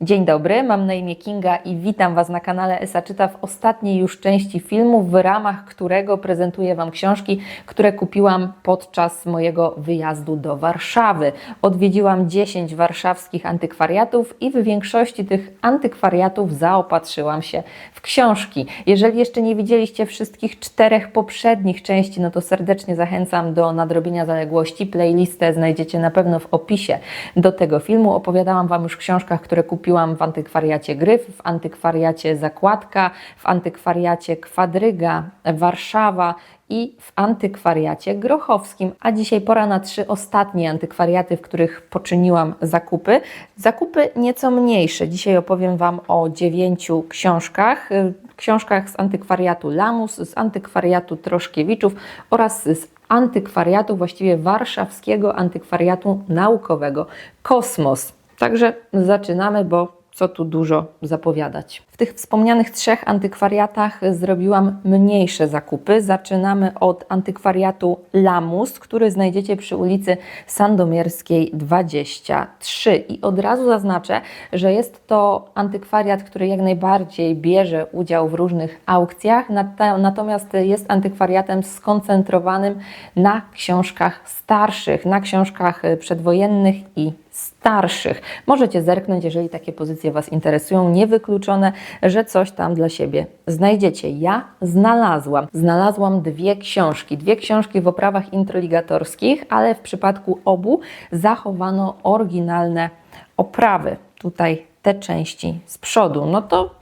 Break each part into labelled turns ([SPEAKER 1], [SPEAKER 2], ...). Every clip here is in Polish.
[SPEAKER 1] Dzień dobry, mam na imię Kinga i witam Was na kanale Esa Czyta w ostatniej już części filmu, w ramach którego prezentuję Wam książki, które kupiłam podczas mojego wyjazdu do Warszawy. Odwiedziłam 10 warszawskich antykwariatów i w większości tych antykwariatów zaopatrzyłam się w książki. Jeżeli jeszcze nie widzieliście wszystkich czterech poprzednich części, no to serdecznie zachęcam do nadrobienia zaległości. Playlistę znajdziecie na pewno w opisie do tego filmu. Opowiadałam Wam już książkach, które kupiłam w antykwariacie Gryf, w antykwariacie Zakładka, w antykwariacie Kwadryga, Warszawa i w antykwariacie grochowskim. A dzisiaj pora na trzy ostatnie antykwariaty, w których poczyniłam zakupy. Zakupy nieco mniejsze. Dzisiaj opowiem Wam o dziewięciu książkach. Książkach z antykwariatu Lamus, z antykwariatu Troszkiewiczów oraz z antykwariatu, właściwie warszawskiego antykwariatu naukowego Kosmos. Także zaczynamy, bo co tu dużo zapowiadać. W tych wspomnianych trzech antykwariatach zrobiłam mniejsze zakupy. Zaczynamy od antykwariatu Lamus, który znajdziecie przy ulicy Sandomierskiej 23. I od razu zaznaczę, że jest to antykwariat, który jak najbardziej bierze udział w różnych aukcjach, natomiast jest antykwariatem skoncentrowanym na książkach starszych, na książkach przedwojennych i starszych. Możecie zerknąć, jeżeli takie pozycje Was interesują. Niewykluczone, że coś tam dla siebie znajdziecie. Ja znalazłam. Znalazłam dwie książki. Dwie książki w oprawach introligatorskich, ale w przypadku obu zachowano oryginalne oprawy. Tutaj te części z przodu. No to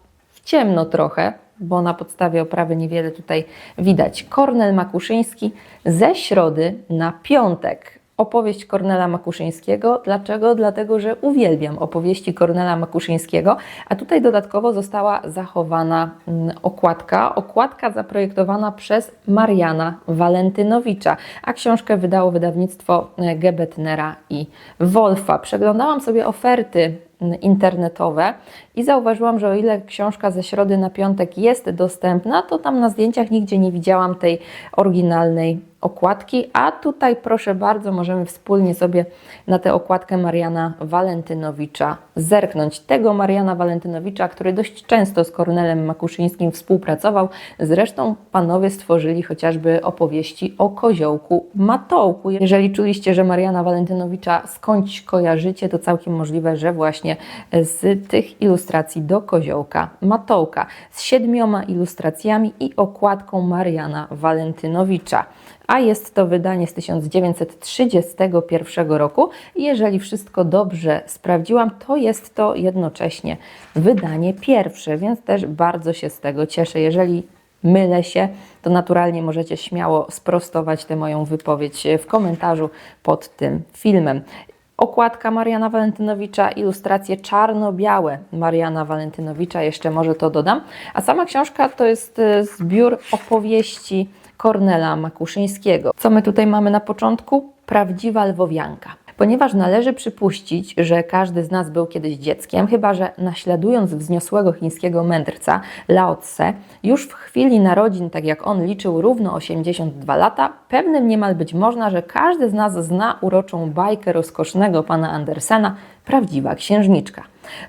[SPEAKER 1] ciemno trochę, bo na podstawie oprawy niewiele tutaj widać. Kornel Makuszyński ze środy na piątek. Opowieść Kornela Makuszyńskiego. Dlaczego? Dlatego, że uwielbiam opowieści Kornela Makuszyńskiego, a tutaj dodatkowo została zachowana mm, okładka. Okładka zaprojektowana przez Mariana Walentynowicza, a książkę wydało wydawnictwo e, Gebetnera i Wolfa. Przeglądałam sobie oferty mm, internetowe i zauważyłam, że o ile książka ze środy na piątek jest dostępna, to tam na zdjęciach nigdzie nie widziałam tej oryginalnej okładki, a tutaj proszę bardzo, możemy wspólnie sobie na tę okładkę Mariana Walentynowicza zerknąć. Tego Mariana Walentynowicza, który dość często z Kornelem Makuszyńskim współpracował. Zresztą panowie stworzyli chociażby opowieści o koziołku Matołku. Jeżeli czuliście, że Mariana Walentynowicza skądś kojarzycie, to całkiem możliwe, że właśnie z tych ilustracji do koziołka Matołka. Z siedmioma ilustracjami i okładką Mariana Walentynowicza a jest to wydanie z 1931 roku. Jeżeli wszystko dobrze sprawdziłam, to jest to jednocześnie wydanie pierwsze, więc też bardzo się z tego cieszę. Jeżeli mylę się, to naturalnie możecie śmiało sprostować tę moją wypowiedź w komentarzu pod tym filmem. Okładka Mariana Walentynowicza, ilustracje czarno-białe Mariana Walentynowicza, jeszcze może to dodam. A sama książka to jest e, zbiór opowieści Kornela Makuszyńskiego. Co my tutaj mamy na początku? Prawdziwa lwowianka. Ponieważ należy przypuścić, że każdy z nas był kiedyś dzieckiem, chyba że naśladując wzniosłego chińskiego mędrca Lao Tse, już w chwili narodzin, tak jak on liczył równo 82 lata, pewnym niemal być można, że każdy z nas zna uroczą bajkę rozkosznego pana Andersena, prawdziwa księżniczka.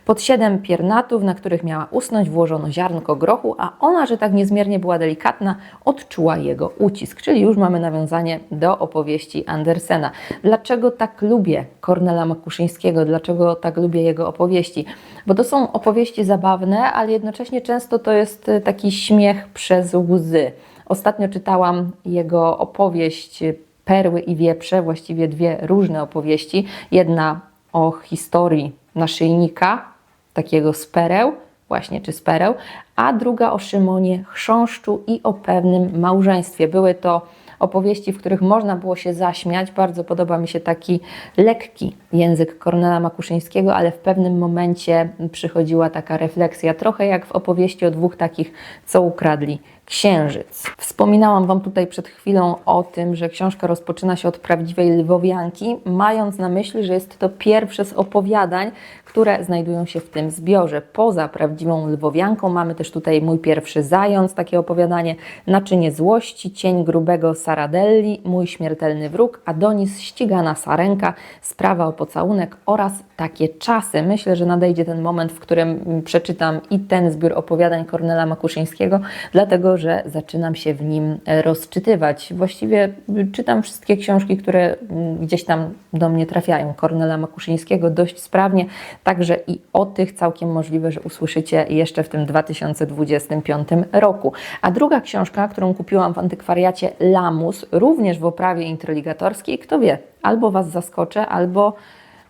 [SPEAKER 1] Pod siedem piernatów, na których miała usnąć, włożono ziarnko grochu, a ona, że tak niezmiernie była delikatna, odczuła jego ucisk. Czyli już mamy nawiązanie do opowieści Andersena. Dlaczego tak lubię Kornela Makuszyńskiego? Dlaczego tak lubię jego opowieści? Bo to są opowieści zabawne, ale jednocześnie często to jest e, taki śmiech przez łzy. Ostatnio czytałam jego opowieść Perły i wieprze, właściwie dwie różne opowieści. Jedna o historii naszyjnika, takiego z pereł, właśnie czy z pereł, a druga o Szymonie Chrząszczu i o pewnym małżeństwie. Były to opowieści, w których można było się zaśmiać. Bardzo podoba mi się taki lekki język Kornela Makuszyńskiego, ale w pewnym momencie przychodziła taka refleksja, trochę jak w opowieści o dwóch takich, co ukradli Księżyc. Wspominałam Wam tutaj przed chwilą o tym, że książka rozpoczyna się od prawdziwej lwowianki, mając na myśli, że jest to pierwsze z opowiadań, które znajdują się w tym zbiorze. Poza prawdziwą lwowianką mamy też tutaj Mój pierwszy zając, takie opowiadanie, Naczynie złości, Cień grubego Saradelli, Mój śmiertelny wróg, Adonis, Ścigana Sarenka, Sprawa o pocałunek oraz Takie czasy. Myślę, że nadejdzie ten moment, w którym przeczytam i ten zbiór opowiadań Kornela Makuszyńskiego, dlatego że zaczynam się w nim rozczytywać. Właściwie czytam wszystkie książki, które gdzieś tam do mnie trafiają. Kornela Makuszyńskiego dość sprawnie, także i o tych całkiem możliwe, że usłyszycie jeszcze w tym 2025 roku. A druga książka, którą kupiłam w antykwariacie Lamus, również w oprawie introligatorskiej, kto wie, albo Was zaskoczę, albo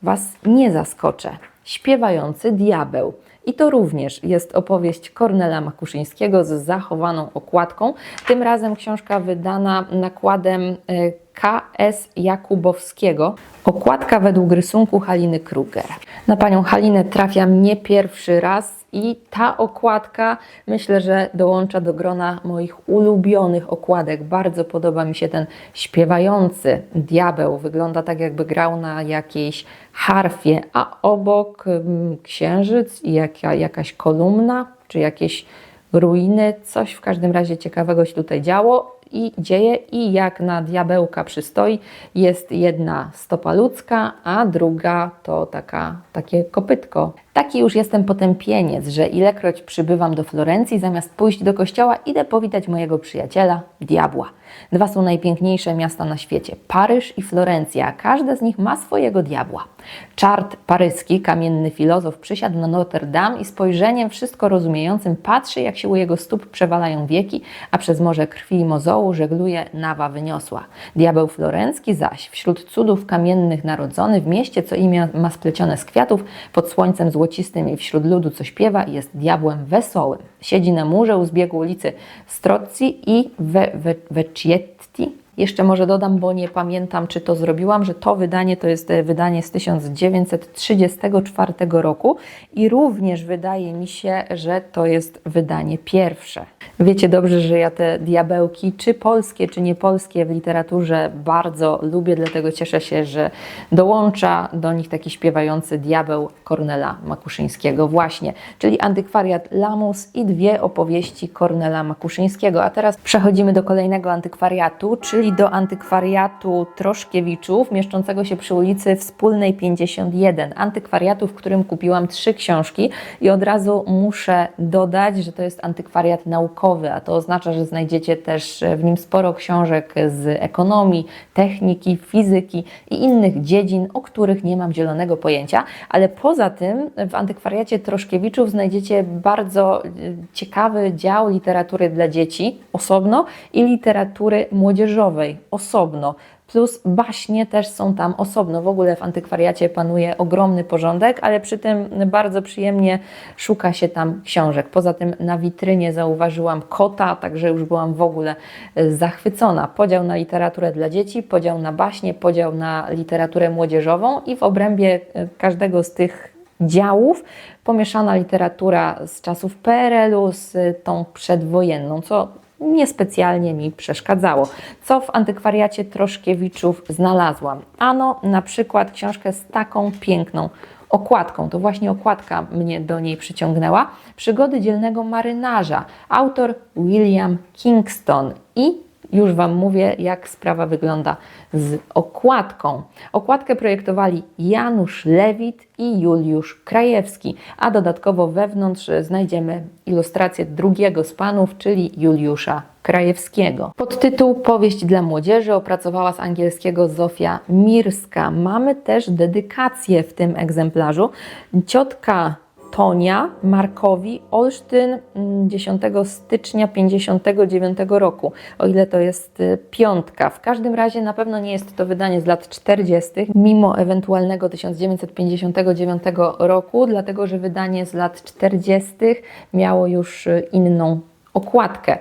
[SPEAKER 1] Was nie zaskoczę. Śpiewający diabeł. I to również jest opowieść Kornela Makuszyńskiego z zachowaną okładką. Tym razem książka wydana nakładem e, K.S. Jakubowskiego. Okładka według rysunku Haliny Kruger. Na panią Halinę trafiam nie pierwszy raz i ta okładka myślę, że dołącza do grona moich ulubionych okładek. Bardzo podoba mi się ten śpiewający diabeł. Wygląda tak, jakby grał na jakiejś harfie, a obok mm, księżyc i jaka, jakaś kolumna, czy jakieś ruiny. Coś w każdym razie ciekawego się tutaj działo i dzieje i jak na diabełka przystoi, jest jedna stopa ludzka, a druga to taka, takie kopytko. Taki już jestem potępieniec, że ilekroć przybywam do Florencji, zamiast pójść do kościoła, idę powitać mojego przyjaciela, diabła. Dwa są najpiękniejsze miasta na świecie, Paryż i Florencja, a każde z nich ma swojego diabła. Czart paryski, kamienny filozof, przysiadł na Notre Dame i spojrzeniem wszystko rozumiejącym patrzy, jak się u jego stóp przewalają wieki, a przez morze krwi i mozołu żegluje nawa wyniosła. Diabeł florencki zaś, wśród cudów kamiennych narodzony, w mieście, co imię ma splecione z kwiatów, pod słońcem złocistym i wśród ludu, co śpiewa, jest diabłem wesołym. Siedzi na murze u zbiegu ulicy Strozzi i we, we, Vecchietti, jeszcze może dodam, bo nie pamiętam, czy to zrobiłam, że to wydanie to jest e, wydanie z 1934 roku i również wydaje mi się, że to jest wydanie pierwsze. Wiecie dobrze, że ja te diabełki, czy polskie, czy niepolskie w literaturze bardzo lubię, dlatego cieszę się, że dołącza do nich taki śpiewający diabeł Kornela Makuszyńskiego właśnie, czyli antykwariat Lamus i dwie opowieści Kornela Makuszyńskiego. A teraz przechodzimy do kolejnego antykwariatu, czyli do antykwariatu Troszkiewiczów, mieszczącego się przy ulicy Wspólnej 51. Antykwariatu, w którym kupiłam trzy książki i od razu muszę dodać, że to jest antykwariat naukowy, a to oznacza, że znajdziecie też w nim sporo książek z ekonomii, techniki, fizyki i innych dziedzin, o których nie mam zielonego pojęcia, ale poza tym w antykwariacie Troszkiewiczów znajdziecie bardzo e, ciekawy dział literatury dla dzieci osobno i literatury młodzieżowej osobno. Plus baśnie też są tam osobno. W ogóle w antykwariacie panuje ogromny porządek, ale przy tym bardzo przyjemnie szuka się tam książek. Poza tym na witrynie zauważyłam kota, także już byłam w ogóle e, zachwycona. Podział na literaturę dla dzieci, podział na baśnie, podział na literaturę młodzieżową i w obrębie e, każdego z tych działów pomieszana literatura z czasów PRL-u z tą przedwojenną, co niespecjalnie mi przeszkadzało. Co w antykwariacie Troszkiewiczów znalazłam? Ano na przykład książkę z taką piękną okładką. To właśnie okładka mnie do niej przyciągnęła. Przygody dzielnego marynarza. Autor William Kingston i już Wam mówię, jak sprawa wygląda z okładką. Okładkę projektowali Janusz Lewit i Juliusz Krajewski, a dodatkowo wewnątrz znajdziemy ilustrację drugiego z panów, czyli Juliusza Krajewskiego. Podtytuł Powieść dla młodzieży opracowała z angielskiego Zofia Mirska. Mamy też dedykację w tym egzemplarzu. Ciotka Tonia Markowi Olsztyn 10 mm, stycznia 59 roku, o ile to jest y, piątka. W każdym razie na pewno nie jest to wydanie z lat 40., mimo ewentualnego 1959 roku, dlatego że wydanie z lat 40. miało już y, inną okładkę.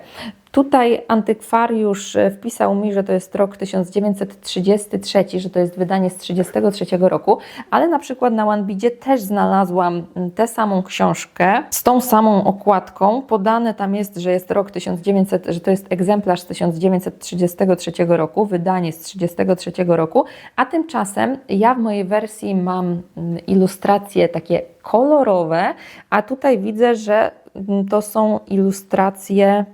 [SPEAKER 1] Tutaj antykwariusz e, wpisał mi, że to jest rok 1933, że to jest wydanie z 1933 roku, ale na przykład na OneBidzie też znalazłam mm, tę samą książkę z tą samą okładką. Podane tam jest, że jest rok 1900, że to jest egzemplarz z 1933 roku, wydanie z 1933 roku, a tymczasem ja w mojej wersji mam mm, ilustracje takie kolorowe, a tutaj widzę, że mm, to są ilustracje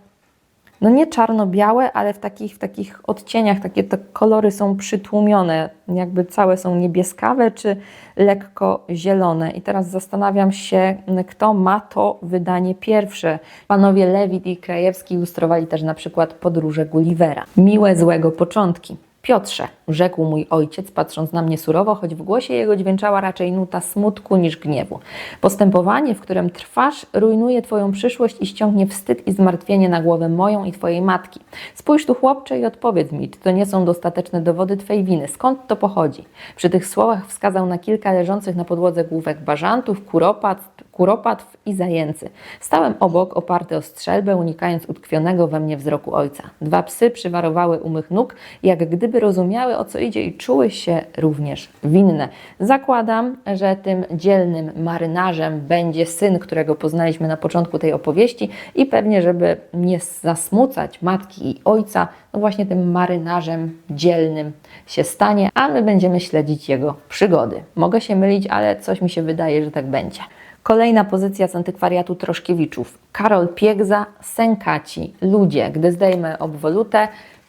[SPEAKER 1] no nie czarno-białe, ale w takich, w takich odcieniach, takie te kolory są przytłumione, jakby całe są niebieskawe czy lekko zielone. I teraz zastanawiam się, kto ma to wydanie pierwsze. Panowie Lewit i Krajewski ilustrowali też na przykład podróże Gullivera. Miłe złego początki. Piotrze, rzekł mój ojciec, patrząc na mnie surowo, choć w głosie jego dźwięczała raczej nuta smutku niż gniewu. Postępowanie, w którym trwasz, rujnuje Twoją przyszłość i ściągnie wstyd i zmartwienie na głowę moją i Twojej matki. Spójrz tu, chłopcze, i odpowiedz mi, czy to nie są dostateczne dowody Twej winy? Skąd to pochodzi? Przy tych słowach wskazał na kilka leżących na podłodze główek bażantów, kuropat, kuropatw i zajęcy. Stałem obok, oparty o strzelbę, unikając utkwionego we mnie wzroku ojca. Dwa psy przywarowały u mych nóg, jak gdyby rozumiały, o co idzie i czuły się również winne. Zakładam, że tym dzielnym marynarzem będzie syn, którego poznaliśmy na początku tej opowieści i pewnie, żeby nie zasmucać matki i ojca, no właśnie tym marynarzem dzielnym się stanie, a my będziemy śledzić jego przygody. Mogę się mylić, ale coś mi się wydaje, że tak będzie. Kolejna pozycja z antykwariatu Troszkiewiczów. Karol Piegza, Sękaci, Ludzie. Gdy zdejmę obwolutę,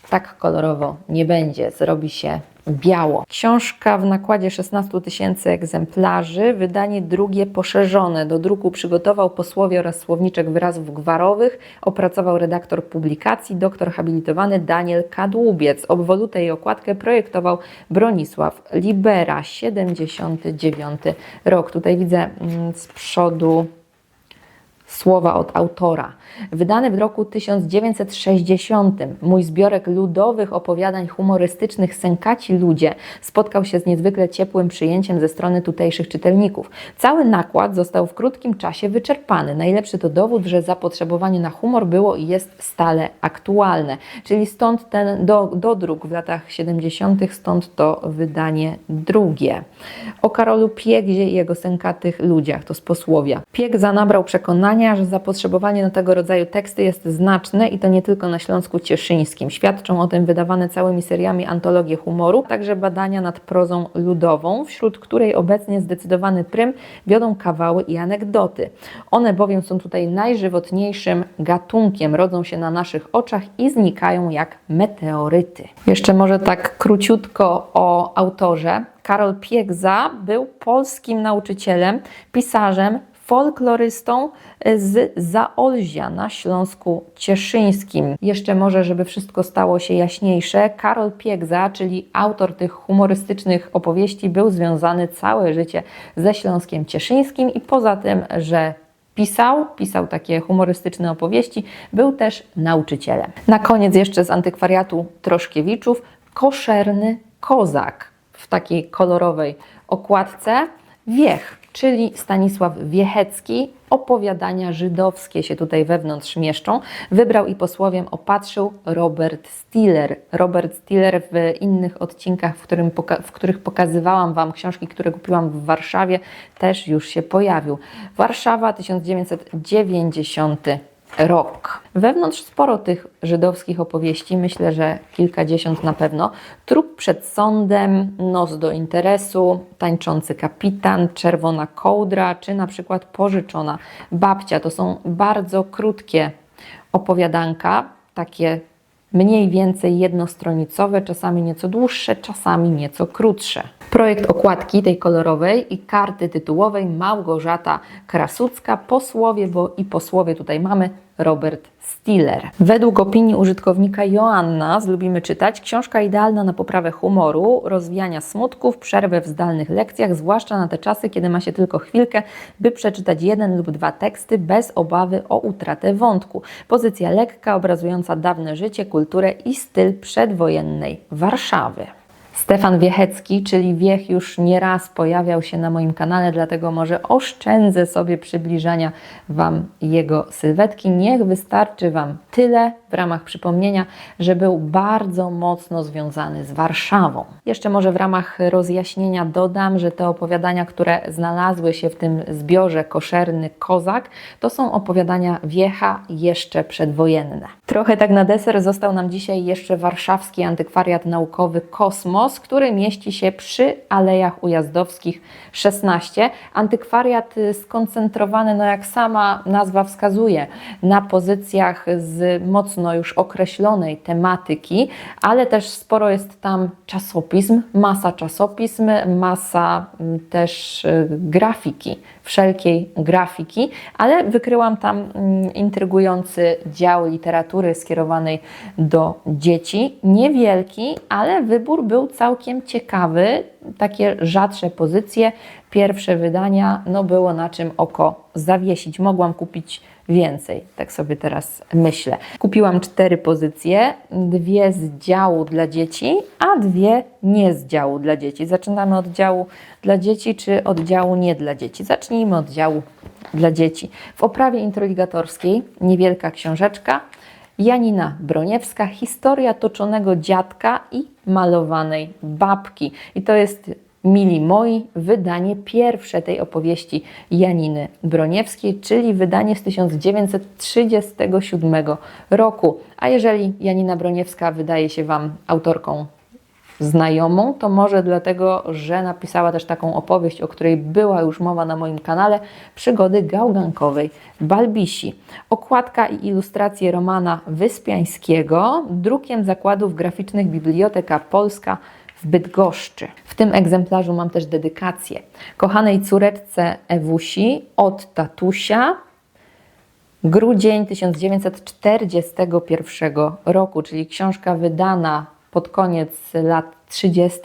[SPEAKER 1] tak kolorowo nie będzie, zrobi się biało. Książka w nakładzie 16 tysięcy egzemplarzy, wydanie drugie poszerzone. Do druku przygotował posłowie oraz słowniczek wyrazów gwarowych, opracował redaktor publikacji, doktor habilitowany Daniel Kadłubiec. Obwolutę i okładkę projektował Bronisław Libera, 79 rok. Tutaj widzę mm, z przodu słowa od autora. Wydany w roku 1960, mój zbiorek ludowych opowiadań humorystycznych Sękaci Ludzie spotkał się z niezwykle ciepłym przyjęciem ze strony tutejszych czytelników. Cały nakład został w krótkim czasie wyczerpany. Najlepszy to dowód, że zapotrzebowanie na humor było i jest stale aktualne. Czyli stąd ten do, dodruk w latach 70., stąd to wydanie drugie. O Karolu Piegzie i jego sękatych ludziach, to z posłowia. Piegza nabrał przekonania, że zapotrzebowanie na tego rodzaju teksty jest znaczne i to nie tylko na Śląsku Cieszyńskim. Świadczą o tym wydawane całymi seriami antologie humoru, także badania nad prozą ludową, wśród której obecnie zdecydowany prym wiodą kawały i anegdoty. One bowiem są tutaj najżywotniejszym gatunkiem, rodzą się na naszych oczach i znikają jak meteoryty. Jeszcze może tak króciutko o autorze. Karol Piegza był polskim nauczycielem, pisarzem, folklorystą z Zaolzia na Śląsku Cieszyńskim. Jeszcze może, żeby wszystko stało się jaśniejsze, Karol Piegza, czyli autor tych humorystycznych opowieści, był związany całe życie ze Śląskiem Cieszyńskim i poza tym, że pisał, pisał takie humorystyczne opowieści, był też nauczycielem. Na koniec jeszcze z antykwariatu Troszkiewiczów, koszerny kozak w takiej kolorowej okładce, wiech czyli Stanisław Wiechecki. Opowiadania żydowskie się tutaj wewnątrz mieszczą. Wybrał i posłowiem opatrzył Robert Stiller. Robert Stiller w innych odcinkach, w, którym w których pokazywałam Wam książki, które kupiłam w Warszawie, też już się pojawił. Warszawa 1990 rok. Wewnątrz sporo tych żydowskich opowieści, myślę, że kilkadziesiąt na pewno. Trup przed sądem, nos do interesu, tańczący kapitan, czerwona kołdra, czy na przykład pożyczona babcia. To są bardzo krótkie opowiadanka, takie mniej więcej jednostronicowe, czasami nieco dłuższe, czasami nieco krótsze. Projekt okładki tej kolorowej i karty tytułowej Małgorzata Krasucka, posłowie, bo i posłowie tutaj mamy Robert Stiller. Według opinii użytkownika Joanna z Lubimy Czytać, książka idealna na poprawę humoru, rozwijania smutków, przerwę w zdalnych lekcjach, zwłaszcza na te czasy, kiedy ma się tylko chwilkę, by przeczytać jeden lub dwa teksty bez obawy o utratę wątku. Pozycja lekka, obrazująca dawne życie, kulturę i styl przedwojennej Warszawy. Stefan Wiechecki, czyli Wiech już nieraz pojawiał się na moim kanale, dlatego może oszczędzę sobie przybliżania Wam jego sylwetki. Niech wystarczy Wam tyle w ramach przypomnienia, że był bardzo mocno związany z Warszawą. Jeszcze może w ramach rozjaśnienia dodam, że te opowiadania, które znalazły się w tym zbiorze Koszerny Kozak, to są opowiadania Wiecha jeszcze przedwojenne. Trochę tak na deser został nam dzisiaj jeszcze warszawski antykwariat naukowy Kosmos, który mieści się przy Alejach Ujazdowskich 16. Antykwariat y, skoncentrowany, no jak sama nazwa wskazuje, na pozycjach z mocno już określonej tematyki, ale też sporo jest tam czasopism, masa czasopism, masa mm, też y, grafiki, wszelkiej grafiki, ale wykryłam tam mm, intrygujący dział literatury skierowanej do dzieci. Niewielki, ale wybór był całkiem ciekawy. Takie rzadsze pozycje, pierwsze wydania, no było na czym oko zawiesić. Mogłam kupić więcej, tak sobie teraz myślę. Kupiłam cztery pozycje, dwie z działu dla dzieci, a dwie nie z działu dla dzieci. Zaczynamy od działu dla dzieci, czy od działu nie dla dzieci? Zacznijmy od działu dla dzieci. W oprawie introligatorskiej niewielka książeczka, Janina Broniewska, historia toczonego dziadka i malowanej babki. I to jest Mili moi, wydanie pierwsze tej opowieści Janiny Broniewskiej, czyli wydanie z 1937 roku. A jeżeli Janina Broniewska wydaje się Wam autorką znajomą, to może dlatego, że napisała też taką opowieść, o której była już mowa na moim kanale, przygody gałgankowej Balbisi. Okładka i ilustracje Romana Wyspiańskiego, drukiem zakładów graficznych Biblioteka Polska w Bydgoszczy. W tym egzemplarzu mam też dedykację. Kochanej córeczce Ewusi od tatusia, grudzień 1941 roku, czyli książka wydana pod koniec lat 30.,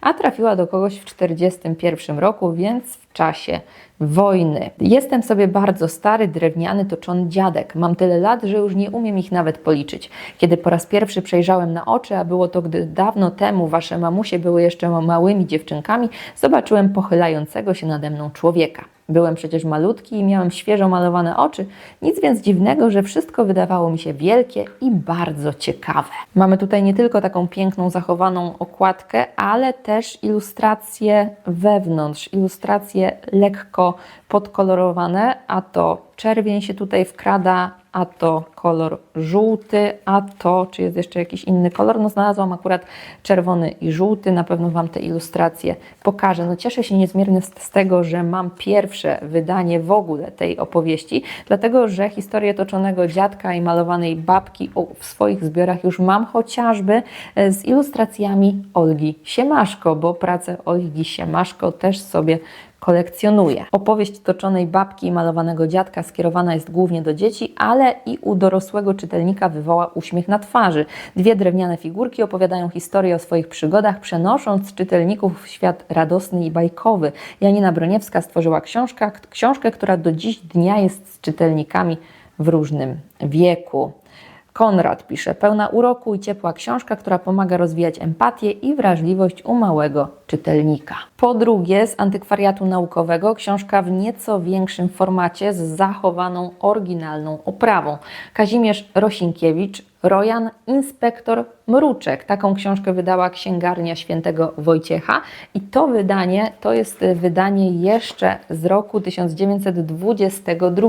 [SPEAKER 1] a trafiła do kogoś w 1941 roku, więc w czasie wojny. Jestem sobie bardzo stary, drewniany, toczony dziadek. Mam tyle lat, że już nie umiem ich nawet policzyć. Kiedy po raz pierwszy przejrzałem na oczy, a było to gdy dawno temu wasze mamusie były jeszcze małymi dziewczynkami, zobaczyłem pochylającego się nade mną człowieka. Byłem przecież malutki i miałem świeżo malowane oczy, nic więc dziwnego, że wszystko wydawało mi się wielkie i bardzo ciekawe. Mamy tutaj nie tylko taką piękną, zachowaną okładkę, ale też ilustracje wewnątrz, ilustracje lekko podkolorowane, a to czerwień się tutaj wkrada, a to kolor żółty, a to, czy jest jeszcze jakiś inny kolor, no znalazłam akurat czerwony i żółty, na pewno Wam te ilustracje pokażę. No cieszę się niezmiernie z, z tego, że mam pierwsze wydanie w ogóle tej opowieści, dlatego, że historię toczonego dziadka i malowanej babki w swoich zbiorach już mam chociażby e, z ilustracjami Olgi Siemaszko, bo pracę Olgi Siemaszko też sobie kolekcjonuje. Opowieść toczonej babki i malowanego dziadka skierowana jest głównie do dzieci, ale i u dorosłego czytelnika wywoła uśmiech na twarzy. Dwie drewniane figurki opowiadają historię o swoich przygodach, przenosząc czytelników w świat radosny i bajkowy. Janina Broniewska stworzyła książkę, książkę, która do dziś dnia jest z czytelnikami w różnym wieku. Konrad pisze, pełna uroku i ciepła książka, która pomaga rozwijać empatię i wrażliwość u małego czytelnika. Po drugie, z antykwariatu naukowego książka w nieco większym formacie z zachowaną oryginalną oprawą. Kazimierz Rosinkiewicz, Rojan, inspektor Mruczek. Taką książkę wydała księgarnia świętego Wojciecha i to wydanie to jest wydanie jeszcze z roku 1922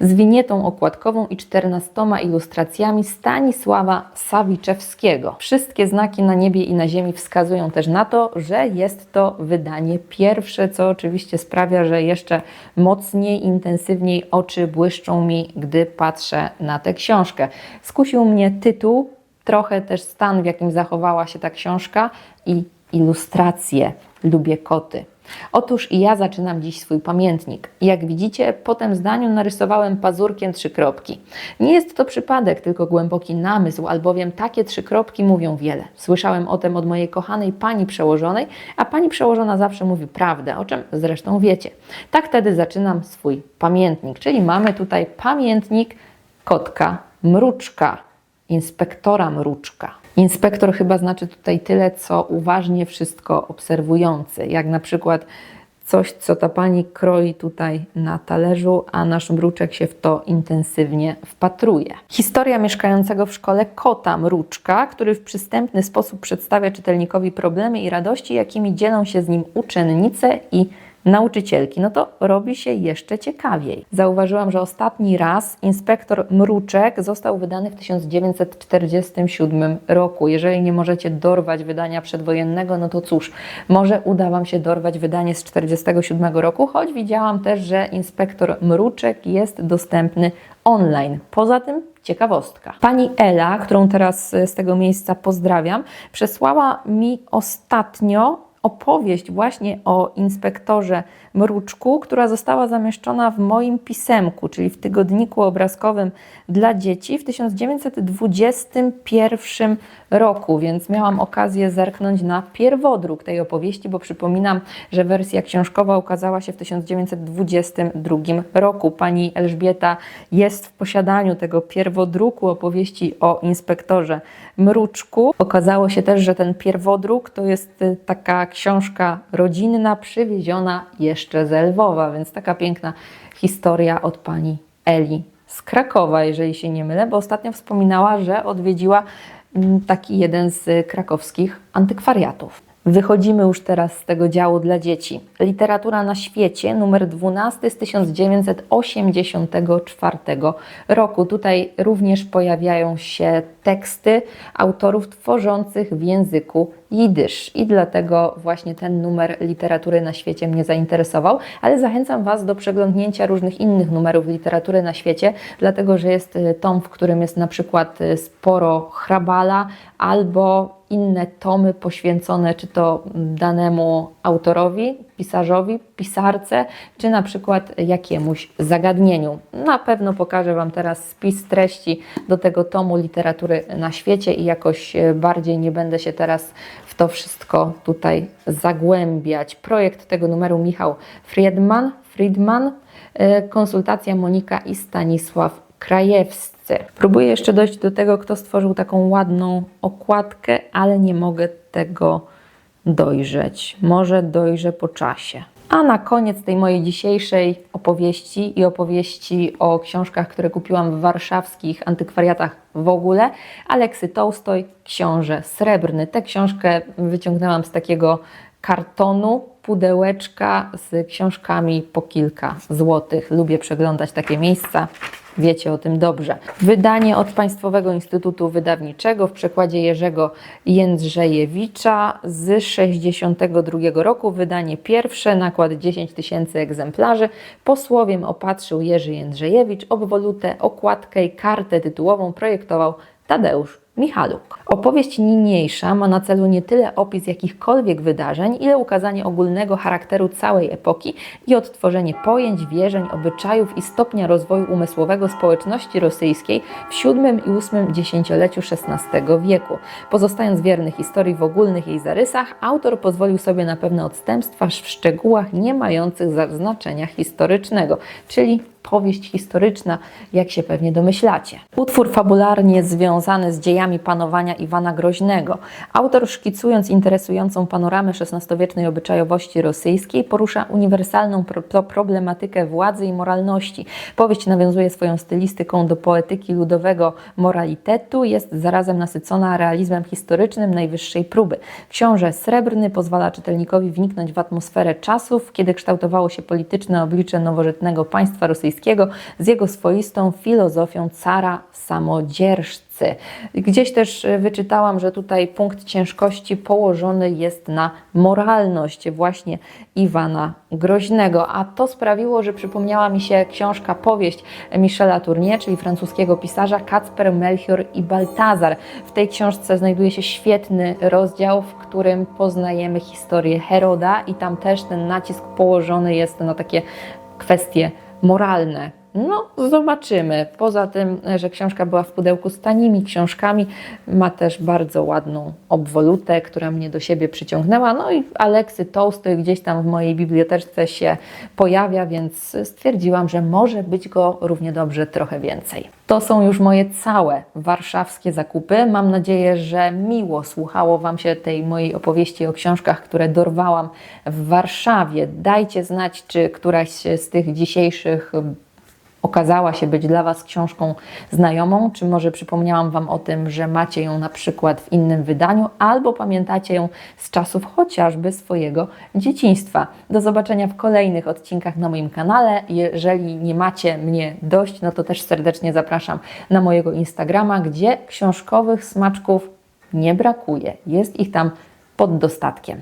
[SPEAKER 1] z winietą okładkową i 14 ilustracjami Stanisława Sawiczewskiego. Wszystkie znaki na niebie i na ziemi wskazują też na to, że jest to wydanie pierwsze, co oczywiście sprawia, że jeszcze mocniej, intensywniej oczy błyszczą mi, gdy patrzę na tę książkę. Skusił mnie tytuł, trochę też stan, w jakim zachowała się ta książka i ilustracje. Lubię koty. Otóż i ja zaczynam dziś swój pamiętnik. Jak widzicie, po tym zdaniu narysowałem pazurkiem trzy kropki. Nie jest to przypadek, tylko głęboki namysł, albowiem takie trzy kropki mówią wiele. Słyszałem o tym od mojej kochanej pani przełożonej, a pani przełożona zawsze mówi prawdę, o czym zresztą wiecie. Tak wtedy zaczynam swój pamiętnik, czyli mamy tutaj pamiętnik kotka mruczka inspektora Mruczka. Inspektor chyba znaczy tutaj tyle, co uważnie wszystko obserwujący, jak na przykład coś, co ta pani kroi tutaj na talerzu, a nasz mruczek się w to intensywnie wpatruje. Historia mieszkającego w szkole kota mruczka, który w przystępny sposób przedstawia czytelnikowi problemy i radości, jakimi dzielą się z nim uczennice i nauczycielki, no to robi się jeszcze ciekawiej. Zauważyłam, że ostatni raz inspektor Mruczek został wydany w 1947 roku. Jeżeli nie możecie dorwać wydania przedwojennego, no to cóż, może uda Wam się dorwać wydanie z 1947 roku, choć widziałam też, że inspektor Mruczek jest dostępny online. Poza tym ciekawostka. Pani Ela, którą teraz z tego miejsca pozdrawiam, przesłała mi ostatnio opowieść właśnie o inspektorze Mruczku, która została zamieszczona w moim pisemku, czyli w tygodniku obrazkowym dla dzieci w 1921 roku, więc miałam okazję zerknąć na pierwodruk tej opowieści, bo przypominam, że wersja książkowa ukazała się w 1922 roku. Pani Elżbieta jest w posiadaniu tego pierwodruku opowieści o inspektorze Mruczku. Okazało się też, że ten pierwodruk to jest y, taka książka rodzinna, przywieziona jeszcze z Lwowa, więc taka piękna historia od pani Eli z Krakowa, jeżeli się nie mylę, bo ostatnio wspominała, że odwiedziła mm, taki jeden z krakowskich antykwariatów. Wychodzimy już teraz z tego działu dla dzieci. Literatura na świecie, numer 12 z 1984 roku. Tutaj również pojawiają się teksty autorów tworzących w języku jidysz. I dlatego właśnie ten numer literatury na świecie mnie zainteresował, ale zachęcam Was do przeglądnięcia różnych innych numerów literatury na świecie, dlatego że jest y, tom, w którym jest na przykład y, sporo hrabala albo inne tomy poświęcone czy to danemu autorowi, pisarzowi, pisarce, czy na przykład jakiemuś zagadnieniu. Na pewno pokażę Wam teraz spis treści do tego tomu literatury na świecie i jakoś e, bardziej nie będę się teraz w to wszystko tutaj zagłębiać. Projekt tego numeru Michał Friedman, Friedman e, konsultacja Monika i Stanisław Krajewscy. Próbuję jeszcze dojść do tego, kto stworzył taką ładną okładkę, ale nie mogę tego dojrzeć. Może dojrzę po czasie. A na koniec tej mojej dzisiejszej opowieści i opowieści o książkach, które kupiłam w warszawskich antykwariatach w ogóle, Aleksy Tołstoj, Książę Srebrny. Tę książkę wyciągnęłam z takiego kartonu, pudełeczka z książkami po kilka złotych. Lubię przeglądać takie miejsca. Wiecie o tym dobrze. Wydanie od Państwowego Instytutu Wydawniczego w przekładzie Jerzego Jędrzejewicza z 62 roku. Wydanie pierwsze, nakład 10 tysięcy egzemplarzy. Posłowiem opatrzył Jerzy Jędrzejewicz, obwolutę, okładkę i kartę tytułową projektował Tadeusz Michaluk. Opowieść niniejsza ma na celu nie tyle opis jakichkolwiek wydarzeń, ile ukazanie ogólnego charakteru całej epoki i odtworzenie pojęć, wierzeń, obyczajów i stopnia rozwoju umysłowego społeczności rosyjskiej w VII i VIII dziesięcioleciu XVI wieku. Pozostając wierny historii w ogólnych jej zarysach, autor pozwolił sobie na pewne odstępstwa w szczegółach nie mających znaczenia historycznego, czyli powieść historyczna, jak się pewnie domyślacie. Utwór fabularnie związany z dziejami panowania Iwana Groźnego. Autor szkicując interesującą panoramę XVI-wiecznej obyczajowości rosyjskiej porusza uniwersalną pro problematykę władzy i moralności. Powieść nawiązuje swoją stylistyką do poetyki ludowego moralitetu, jest zarazem nasycona realizmem historycznym najwyższej próby. Książę Srebrny pozwala czytelnikowi wniknąć w atmosferę czasów, kiedy kształtowało się polityczne oblicze nowożytnego państwa rosyjskiego z jego swoistą filozofią cara samodzierżcy. Gdzieś też e, wyczytałam, że tutaj punkt ciężkości położony jest na moralność właśnie Iwana Groźnego, a to sprawiło, że przypomniała mi się książka, powieść Michela Tournier, czyli francuskiego pisarza Kacper, Melchior i Baltazar. W tej książce znajduje się świetny rozdział, w którym poznajemy historię Heroda i tam też ten nacisk położony jest na takie kwestie moralne. No, zobaczymy. Poza tym, że książka była w pudełku z tanimi książkami, ma też bardzo ładną obwolutę, która mnie do siebie przyciągnęła. No i Aleksy Toasty gdzieś tam w mojej biblioteczce się pojawia, więc stwierdziłam, że może być go równie dobrze trochę więcej. To są już moje całe warszawskie zakupy. Mam nadzieję, że miło słuchało Wam się tej mojej opowieści o książkach, które dorwałam w Warszawie. Dajcie znać, czy któraś z tych dzisiejszych okazała się być dla Was książką znajomą, czy może przypomniałam Wam o tym, że macie ją na przykład w innym wydaniu, albo pamiętacie ją z czasów chociażby swojego dzieciństwa. Do zobaczenia w kolejnych odcinkach na moim kanale. Jeżeli nie macie mnie dość, no to też serdecznie zapraszam na mojego Instagrama, gdzie książkowych smaczków nie brakuje. Jest ich tam pod dostatkiem.